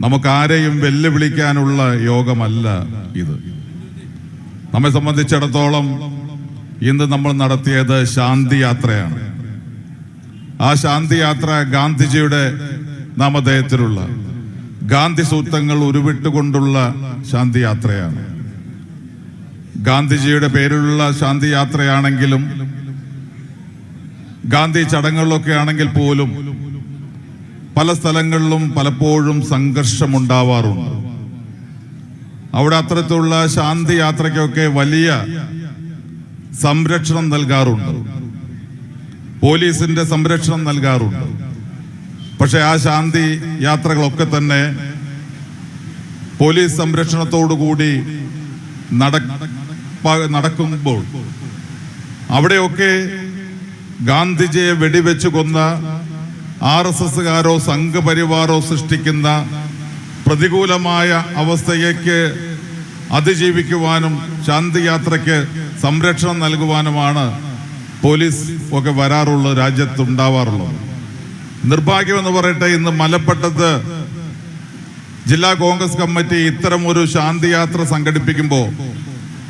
നമുക്ക് ആരെയും വെല്ലുവിളിക്കാനുള്ള യോഗമല്ല ഇത്. നമ്മെ സംബന്ധിച്ചിടത്തോളം ഇന്ന് നമ്മൾ നടത്തിയത് ശാന്തി യാത്രയാണ് ആ ശാന്തി യാത്ര ഗാന്ധിജിയുടെ നാമധേയത്തിലുള്ള ഗാന്ധി സൂത്രങ്ങൾ ഉരുവിട്ടുകൊണ്ടുള്ള ശാന്തി യാത്രയാണ് ഗാന്ധിജിയുടെ പേരിലുള്ള ശാന്തി യാത്രയാണെങ്കിലും ഗാന്ധി ചടങ്ങുകളിലൊക്കെ ആണെങ്കിൽ പോലും പല സ്ഥലങ്ങളിലും പലപ്പോഴും സംഘർഷമുണ്ടാവാറുണ്ട്. അവിടെ അത്തരത്തിലുള്ള ശാന്തി യാത്രയ്ക്കൊക്കെ വലിയ സംരക്ഷണം നൽകാറുണ്ട്. പോലീസിന്റെ സംരക്ഷണം നൽകാറുണ്ട്. പക്ഷെ ആ ശാന്തി യാത്രകളൊക്കെ തന്നെ പോലീസ് സംരക്ഷണത്തോടുകൂടി നട നടക്കുമ്പോൾ അവിടെയൊക്കെ ഗാന്ധിജിയെ വെടിവെച്ച് കൊന്ന ആർ എസ് എസ്സുകാരോ സംഘപരിവാറോ സൃഷ്ടിക്കുന്ന പ്രതികൂലമായ അവസ്ഥയ്ക്ക് അതിജീവിക്കുവാനും ശാന്തിയാത്രയ്ക്ക് സംരക്ഷണം നൽകുവാനുമാണ് പോലീസ് ഒക്കെ വരാറുള്ളത് രാജ്യത്തുണ്ടാവാറുള്ളത്. നിർഭാഗ്യമെന്ന് പറയട്ടെ ഇന്ന് മലപ്പട്ടത്ത് ജില്ലാ കോൺഗ്രസ് കമ്മിറ്റി ഇത്തരം ഒരു ശാന്തിയാത്ര സംഘടിപ്പിക്കുമ്പോൾ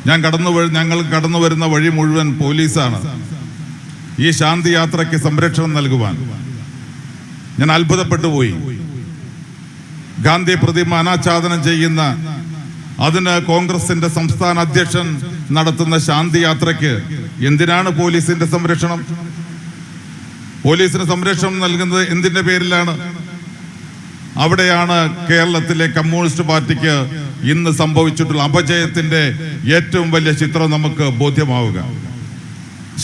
ഞാൻ കടന്നു ഞങ്ങൾ കടന്നു വരുന്ന വഴി മുഴുവൻ പോലീസാണ്. ഈ ശാന്തിയാത്രയ്ക്ക് സംരക്ഷണം നൽകുവാൻ. ഞാൻ അത്ഭുതപ്പെട്ടു പോയി. ഗാന്ധി പ്രതിമ അനാച്ഛാദനം ചെയ്യുന്ന അതിന് കോൺഗ്രസിന്റെ സംസ്ഥാന അധ്യക്ഷൻ നടത്തുന്ന ശാന്തി യാത്രയ്ക്ക് എന്തിനാണ് പോലീസിന്റെ സംരക്ഷണം? പോലീസിന് സംരക്ഷണം നൽകുന്നത് എന്തിന്റെ പേരിലാണ്? അവിടെയാണ് കേരളത്തിലെ കമ്മ്യൂണിസ്റ്റ് പാർട്ടിക്ക് ഇന്ന് സംഭവിച്ചിട്ടുള്ള അപജയത്തിന്റെ ഏറ്റവും വലിയ ചിത്രം നമുക്ക് ബോധ്യമാവുക.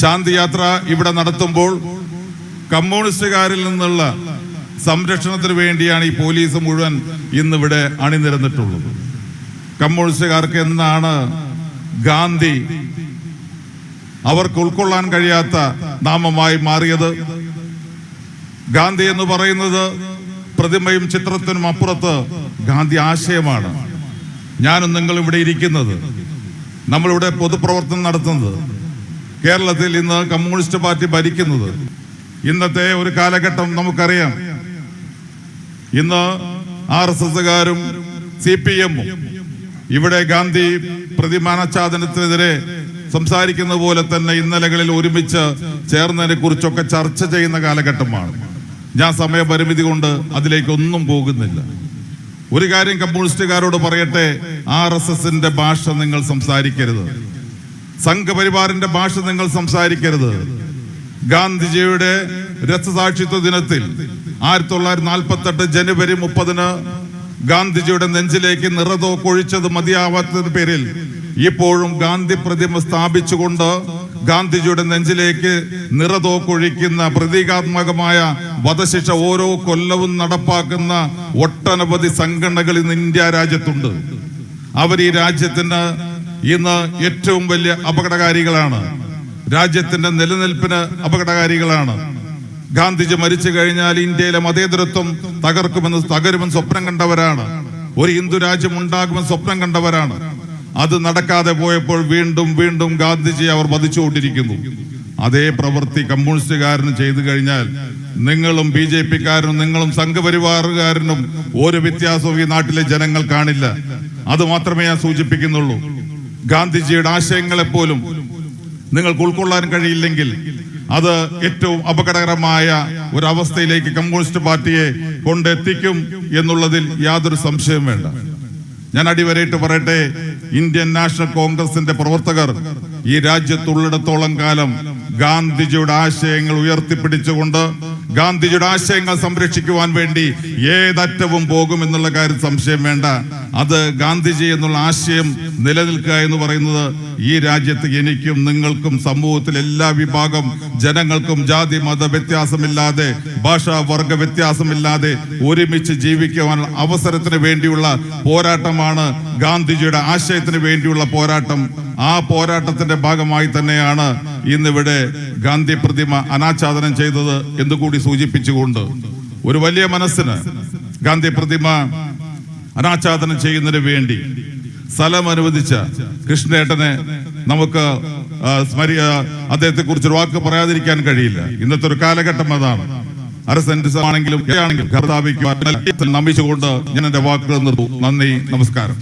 ശാന്തി യാത്ര ഇവിടെ നടത്തുമ്പോൾ കമ്മ്യൂണിസ്റ്റുകാരിൽ നിന്നുള്ള സംരക്ഷണത്തിന് വേണ്ടിയാണ് ഈ പോലീസ് മുഴുവൻ ഇന്നിവിടെ അണിനിരന്നിട്ടുള്ളത്. കമ്മ്യൂണിസ്റ്റുകാർക്ക് എന്നാണ് ഗാന്ധി അവർക്ക് ഉൾക്കൊള്ളാൻ കഴിയാത്ത നാമമായി മാറിയത്. ഗാന്ധി എന്ന് പറയുന്നത് പ്രതിമയും ചിത്രത്തിനും അപ്പുറത്ത് ഗാന്ധി ആശയമാണ്. ഞാനും നിങ്ങൾ ഇവിടെ ഇരിക്കുന്നത്. നമ്മളിവിടെ പൊതുപ്രവർത്തനം നടത്തുന്നത്. കേരളത്തിൽ ഇന്ന് കമ്മ്യൂണിസ്റ്റ് പാർട്ടി ഭരിക്കുന്നത്. ഇന്നത്തെ ഒരു കാലഘട്ടം നമുക്കറിയാം. ഇന്ന് ആർ എസ് എസുകാരും സി പി എമ്മും ഇവിടെ ഗാന്ധി പ്രതിമാനച്ഛാദനത്തിനെതിരെ സംസാരിക്കുന്ന പോലെ തന്നെ ഇന്നലകളിൽ ഒരുമിച്ച് ചേർന്നതിനെ കുറിച്ചൊക്കെ ചർച്ച ചെയ്യുന്ന കാലഘട്ടമാണ്. ഞാൻ സമയപരിമിതി കൊണ്ട് അതിലേക്കൊന്നും പോകുന്നില്ല. ഒരു കാര്യം കമ്മ്യൂണിസ്റ്റുകാരോട് പറയട്ടെ ആർ എസ് എസിന്റെ ഭാഷ നിങ്ങൾ സംസാരിക്കരുത്. സംഘപരിവാറിന്റെ ഭാഷ നിങ്ങൾ സംസാരിക്കരുത്. ഗാന്ധിജിയുടെ രക്തസാക്ഷിത്വ ദിനത്തിൽ ആയിരത്തി തൊള്ളായിരത്തി നാൽപ്പത്തി എട്ട് ജനുവരി മുപ്പതിന് ഗാന്ധിജിയുടെ നെഞ്ചിലേക്ക് നിറതോ കൊഴിച്ചത് മതിയാവാത്തതിന് പേരിൽ ഇപ്പോഴും ഗാന്ധി പ്രതിമ സ്ഥാപിച്ചുകൊണ്ട് ഗാന്ധിജിയുടെ നെഞ്ചിലേക്ക് നിറതോ കൊഴിക്കുന്ന പ്രതീകാത്മകമായ വധശിക്ഷ ഓരോ കൊല്ലവും നടപ്പാക്കുന്ന ഒട്ടനവധി സംഘടനകൾ ഇന്ന് ഇന്ത്യ രാജ്യത്തുണ്ട്. അവർ ഈ രാജ്യത്തിന് ഇന്ന് ഏറ്റവും വലിയ അപകടകാരികളാണ്. രാജ്യത്തിന്റെ നിലനിൽപ്പിന് അപകടകാരികളാണ്. ഗാന്ധിജി മരിച്ചു കഴിഞ്ഞാൽ ഇന്ത്യയിലെ മതേതരത്വം തകർക്കുമെന്ന് തകരുമെന്ന് സ്വപ്നം കണ്ടവരാണ്. ഒരു ഹിന്ദു രാജ്യം ഉണ്ടാകുമെന്ന് സ്വപ്നം കണ്ടവരാണ്. അത് നടക്കാതെ പോയപ്പോൾ വീണ്ടും വീണ്ടും ഗാന്ധിജി അവർ വധിച്ചുകൊണ്ടിരിക്കുന്നു. അതേ പ്രവൃത്തി കമ്മ്യൂണിസ്റ്റുകാരന് ചെയ്തു കഴിഞ്ഞാൽ നിങ്ങളും ബി ജെ പിക്കാരനും നിങ്ങളും സംഘപരിവാറുകാരനും ഒരു വ്യത്യാസവും ഈ നാട്ടിലെ ജനങ്ങൾ കാണില്ല. അത് മാത്രമേ ഞാൻ സൂചിപ്പിക്കുന്നുള്ളൂ. ഗാന്ധിജിയുടെ ആശയങ്ങളെപ്പോലും നിങ്ങൾക്ക് ഉൾക്കൊള്ളാൻ കഴിയില്ലെങ്കിൽ അത് ഏറ്റവും അപകടകരമായ അവസ്ഥയിലേക്ക് കമ്മ്യൂണിസ്റ്റ് പാർട്ടിയെ കൊണ്ടെത്തിക്കും എന്നുള്ളതിൽ യാതൊരു സംശയവും വേണ്ട. ഞാൻ അടിവരയിട്ട് പറയട്ടെ ഇന്ത്യൻ നാഷണൽ കോൺഗ്രസിന്റെ പ്രവർത്തകർ ഈ രാജ്യത്തുള്ളിടത്തോളം കാലം ഗാന്ധിജിയുടെ ആശയങ്ങൾ ഉയർത്തിപ്പിടിച്ചുകൊണ്ട് ഗാന്ധിജിയുടെ ആശയങ്ങൾ സംരക്ഷിക്കുവാൻ വേണ്ടി ഏതറ്റവും പോകും എന്നുള്ള കാര്യം സംശയം വേണ്ട. അത് ഗാന്ധിജി എന്നുള്ള ആശയം നിലനിൽക്കുക എന്ന് പറയുന്നത് ഈ രാജ്യത്ത് എനിക്കും നിങ്ങൾക്കും സമൂഹത്തിൽ എല്ലാ വിഭാഗം ജനങ്ങൾക്കും ജാതി മത വ്യത്യാസമില്ലാതെ ഭാഷാ വർഗ വ്യത്യാസമില്ലാതെ ഒരുമിച്ച് ജീവിക്കുവാനുള്ള അവസരത്തിന് വേണ്ടിയുള്ള പോരാട്ടമാണ് ഗാന്ധിജിയുടെ ആശയത്തിന് വേണ്ടിയുള്ള പോരാട്ടം. ആ പോരാട്ടത്തിന്റെ ഭാഗമായി തന്നെയാണ് ഇന്നിവിടെ ഗാന്ധി പ്രതിമ അനാച്ഛാദനം ചെയ്തത് എന്ന് കൂടി സൂചിപ്പിച്ചുകൊണ്ട് ഒരു വലിയ മനസ്സിന് ഗാന്ധി പ്രതിമ അനാച്ഛാദനം ചെയ്യുന്നതിന് വേണ്ടി സ്ഥലം അനുവദിച്ച കൃഷ്ണേട്ടനെ നമുക്ക് സ്മരിയ സ്മരി അദ്ദേഹത്തെ കുറിച്ച് ഒരു വാക്ക് പറയാതിരിക്കാൻ കഴിയില്ല ഇന്നത്തെ ഒരു കാലഘട്ടം അതാണ് അര സെന്റ് ആണെങ്കിലും നമിച്ചുകൊണ്ട് ഞാൻ എന്റെ വാക്കുകൾ നിർത്തും നന്ദി നമസ്കാരം